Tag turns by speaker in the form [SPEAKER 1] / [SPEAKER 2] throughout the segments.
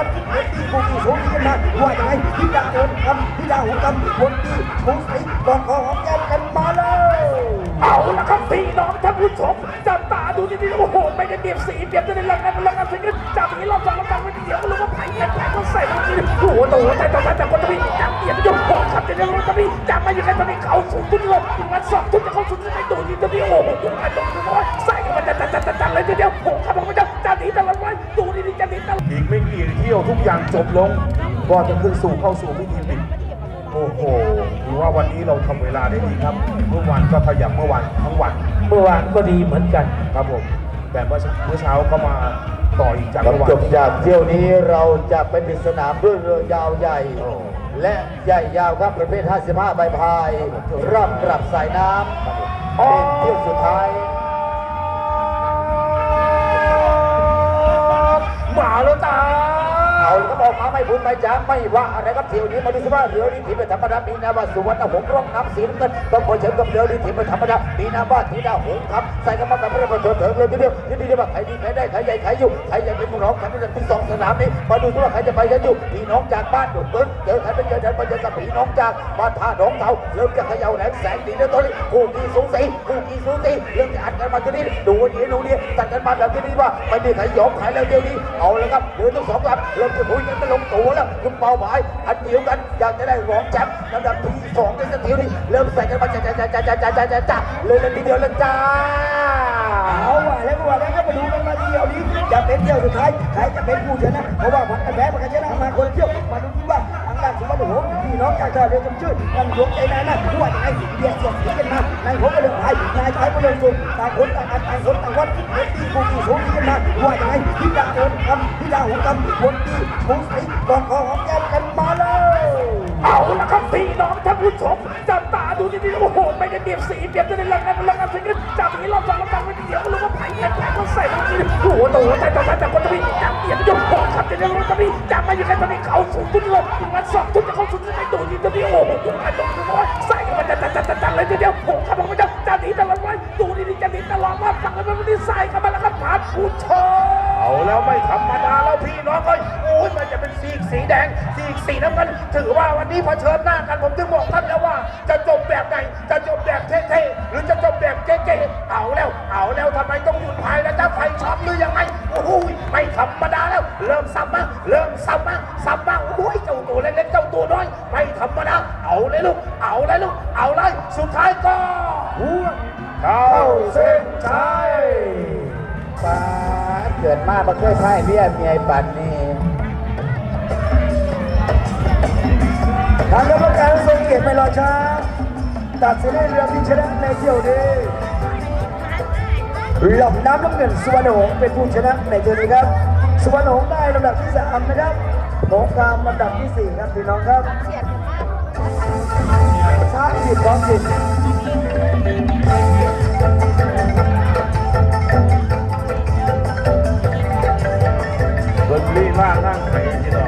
[SPEAKER 1] วัดเล็กที่กูกี่สูงที่กันมาว่าอยังไงพี่ดาเดินคำพี่ดาหูกำวนตีถูใส่กอนคอหอมแก้มกันมาเลย
[SPEAKER 2] เอาละครับพี่น้องท่านผู้ชมจับตาดูดีๆโอ้โหไม่ได้เบียบสีเบียบจะได้ลังกันลังกันสิกันจับนี้รอบสองรอบสามไม่เดี๋ยวรู้ว่าไผ่แผ่แผ่ก็ใส่ตรงนี้โอ้โหโอ้โหแต่แต่แต่แต่คนที่จับเบียบยกหอกครับจะได้รู้ว่าพี่จับมาอยู่ในตอนนี้เขาสูงขึ้นเลยมันสอบทุกจะเขาสูงขึ้นไปดูนี่ตอนนี้โอ้โหดูไอ้ตรงนี้ว่าใส่กันมาจัดจัดจัดจัดเลยเดียวโอ้โหครับผมจะจะหนีตลอดไว้ดู อด
[SPEAKER 3] อีกไม่กี่เที่ยวทุกอย่างจบลงก็จะขึ้นสู่เข้าสู่พิธีปิดโอ้โหถือว่าวันนี้เราทำเวลาได้ดีครับ เมื่อวานก็ขยับเมื่อวานทั้งวัน
[SPEAKER 2] เมื่อวานก็ดีเหมือนกัน
[SPEAKER 3] ครับผมแต่เมื่อเช้าเมื่อเช้าก็มาต่ออีกจาก
[SPEAKER 4] หลั
[SPEAKER 3] เมื่
[SPEAKER 4] ง
[SPEAKER 3] อวา
[SPEAKER 4] จ
[SPEAKER 3] น
[SPEAKER 4] บจากเที่ยวนี้เราจะไปปิดสนามด้วยเรือยาวใหญ่
[SPEAKER 3] โอ้
[SPEAKER 4] และใหญ่ยาวครับประเภท 55 ใบพายรอบกลับสายน้ำเป็นเที่ยวสุดท้าย
[SPEAKER 2] มาแล้วจ้า
[SPEAKER 4] เอาละครับออกมาไม่พูดไม่จ้าไม่ว่าอะไรครับเที่ยวนี้มาดูสิว่าเรือนี้ทีมเป็นธรรมดามีนาว่าสุวรรณหงร่องน้ำสีน้ำเงินต้องขอเชิญกับเรือนี้ทีมเป็นธรรมดามีนาว่าทีดาหงครับใส่กันมาแบบไม่ได้ประเถิดเถิงเลยทีเดียวทีนี้ว่าใครดีใครได้ใครใหญ่ใครอยู่ใครใหญ่เป็นผู้ร้องแข่งกันที่สองสนามนี้มาดูสิว่าใครจะไปกันอยู่พี่น้องจากบ้านดุเบิ้งเจอใครเป็นเจอเดินมาเจอกับพี่น้องจากบ้านท่าหนองเทาเริ่มจะขย่าแหลมแสงดีแล้วตอนนี้คู่กีสูสีคู่กีสูสีเริ่มจะอัดกันมาทีนี้ดูนี้ดูนี้ตัดกันมาแบบทีนี้ว่าไม่มีใครยอมใครแล้วเดี๋ยวนี้เอาละครับเรือทั้งสองลำเริ่มจะคุยกันไม่ลงตัวแล้วคุณเป้าหมายอันเดียวกันอยากจะได้รองแชมป์ลำดับที่สองในสติลนี่เริ่มใส่กันมาจ้าจ้าจ้าจ้าจ้าจ้าจ้าจ้าเลยเลยทีเดียวเลยจ้า
[SPEAKER 1] เอาว่าแล้วก็ว่าแล้วก็มาดูกันมาเที่ยวนี้จะเป็นเที่ยวสุดท้ายใครจะเป็นผู้ชนะ พี่น้องจากท่าเรือจำชื่อกันยกใจนายนะว่ายังไงเบียดเสียดสีกันมานายผมก็เรื่องไผ่นายชายก็เรื่องสูงต่างคนต่างอันต่างคนต่างวัดเล็กที่กูกี่สูงกันมาว่ายังไงพี่ดาเดินคำพี่ดาหูกำวนตีถูใส่กอนคอหอมแก้มกันมาเลย
[SPEAKER 2] เอาละครับพี่น้องท่านผู้ชมจับตาดูดีๆโอ้โหไม่ได้เบียบสีเบียบจะได้ลังกันลังกันสิกันจับอย่างนี้รอบสองรอบสามไม่เดี๋ยวรู้ว่าไผ่แผ่ยแผ่ก็ใส่ตรงนี้โอ้โหโอ้โหแต่แต่แต่แต่คนที่จับเบียบ ยกหอกครับจะได้รู้ว่าพี่จับมาอยู่ในตอนนี้เขาสูงขึ้นเลยมันสอบทุกจะเขาสูงขึ้นไปดูนี่ตอนนี้โอ้โหดูไอ้ตรงนี้ว่าใส่กันมาจัดจัดจัดจัดเลยทีเดียวโอ้โหครับผมจะจะหนีตลอดไว้ดูดีๆจะหนีตลอดว่าฝั่งนั้นมันไม่ใส่กันมาแล้วครับผ่านผู้ชม
[SPEAKER 3] เอาแล้วไม่ธรรมดาแล้วพี่น้องเอ้ยโอ้ยมันจะเป็นสีสีแดงสีสีน้ำเงินถือว่าวันนี้เผชิญหน้ากันผมถึงบอกท่านแล้วว่า จะจบแบบไหนจะจบแบบเท่ๆหรือจะจบแบบเก๋ๆเอาแล้วเอาแล้วทำไมต้องหยุ มซ้ำมาเริ่มซ้ำมาซ้ำมาโอ้ยเจ้าตัวเล็กๆเจ้าตัวน้อยไม่ธรรมดาเอาเลยลูก เอาเลยลูก เอาเลยสุดท้ายก็หัวเข้าเส้นชัย
[SPEAKER 4] ป้าดเกิดมาบ่เคยพ่ายเบี้ยเมียปันนี่
[SPEAKER 1] ทางกรรมการทรงเกียรติไม่รอช้าตัดสินให้เรือที่ชนะในเที่ยวนี้หล่อมน้ำน้ำเงินสุวรรณหงษ์เป็นผู้ชนะในเที่ยวนี้ครับ สุวรรณหงษ์ได้ลำดับที่สามนะครับหงส์กามลำดับที่สี่ครับพี่น้องครับช้าสิบพร้อมสิบ
[SPEAKER 3] เบิ้ลลี่ล่านั่งไข่ที่เรา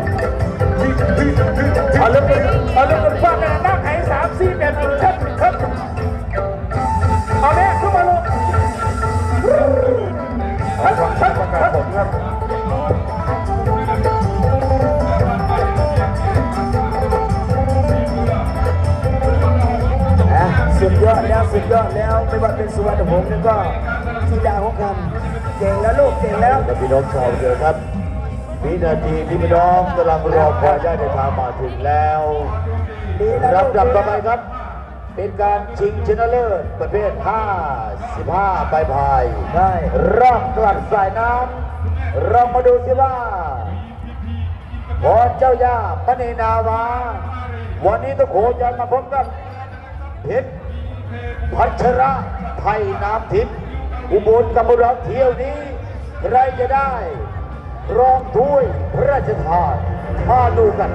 [SPEAKER 2] เอาเรื่องกันเอาเรื่องกันฟังกันนั่งไห้สามสี่แบบนี้ครับครับเอา
[SPEAKER 1] สุดยอดแล้วไม่ว่าเป็นสุวรรณหงษ์นั่นก็ทีดาหงคำเก่งแล้วลูกเก่งแล้ว
[SPEAKER 4] และพี่น้องชาวเรือครับ วินาทีที่พี่น้องกำลังรอคอยได้ในทางมาถึงแล้ว
[SPEAKER 1] ดีแล้ว
[SPEAKER 4] รับ
[SPEAKER 1] ลูก
[SPEAKER 4] ดับต่อไปครับ เป็นการชิงชนะเลิศประเภท 55ใบพาย
[SPEAKER 1] ได้
[SPEAKER 4] รอบกลับสายน้ำเรามาดูสิว่าพรเจ้าย่าปณีนาวา วันนี้ต้องโขจะมาพบกับเพชร พัชระไทยน้ำทิพย์อุบลกับบุรีเที่ยวนี้ ใครจะได้ รองถ้วยพระราชทานมาดูกัน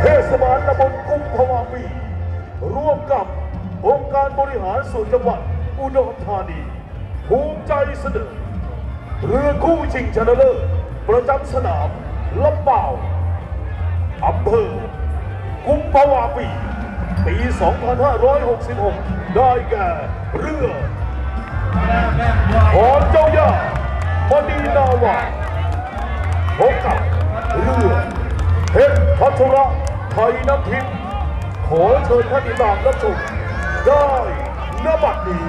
[SPEAKER 3] เทศบาลตำบลกุมภาวะปีร่วมกับองค์การบริหารส่วนจังหวัดอุดรธานีภูมิใจเสนอ เรือคู่ชิงชนะเลิศประจำสนามลำเป่าวอำเภอกุมภาวะปี ปี 2566 ได้แก่เรือขอนเจ้าย่ามณีนาวาพบกับเรือเพชรพัชระไทยน้ำทิพย์ขอเชิญท่านติดตามรับชมได้ณบัดนี้